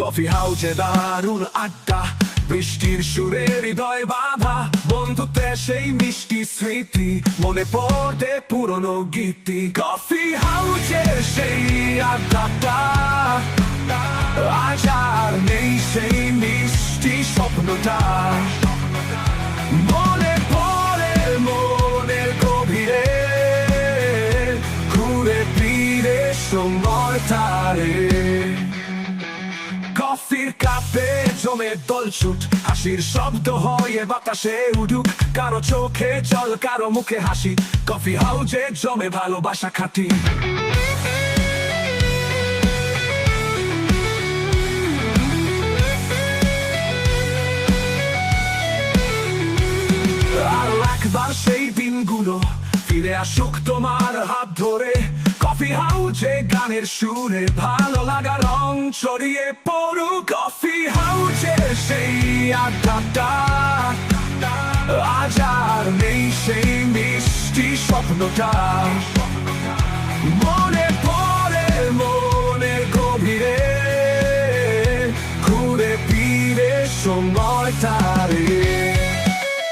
Coffee হাউজে দারুণ আড্ডা, বৃষ্টির সুরে হৃদয় বাধা বন্ধুতে সেই মিষ্টি স্মৃতি, মনে পড়ে পুরনো গীতি। কফি হাউজের সেই আড্ডাটা, আজ নেই সেই মিষ্টি স্বপ্নটা। মনে পড়ে মনের গভীরে, ঘুরে ফিরে সময়টারে কফির কাপে জমে দলছুট হাসির শব্দ হয়ে বাতাসে উডুক। কারও চোখে জল, কারও মুখে হাসি। কফি হাউজে জমে ভালোবাসা খাটি। আর একবার সেই দিনগুলো, ফিরে আসুক তোমার হাত ধরে। কফি হাউজে গানের সুরে ভালো লাগা রং ছড়িয়ে পড়ু কফি হাউজে সেই আড্ডাটা, আজ আর নেই সেই মিষ্টি স্বপ্নটা। মনে পড়ে, মনে গভীরে, ঘুরে পিরে সময়টা রে।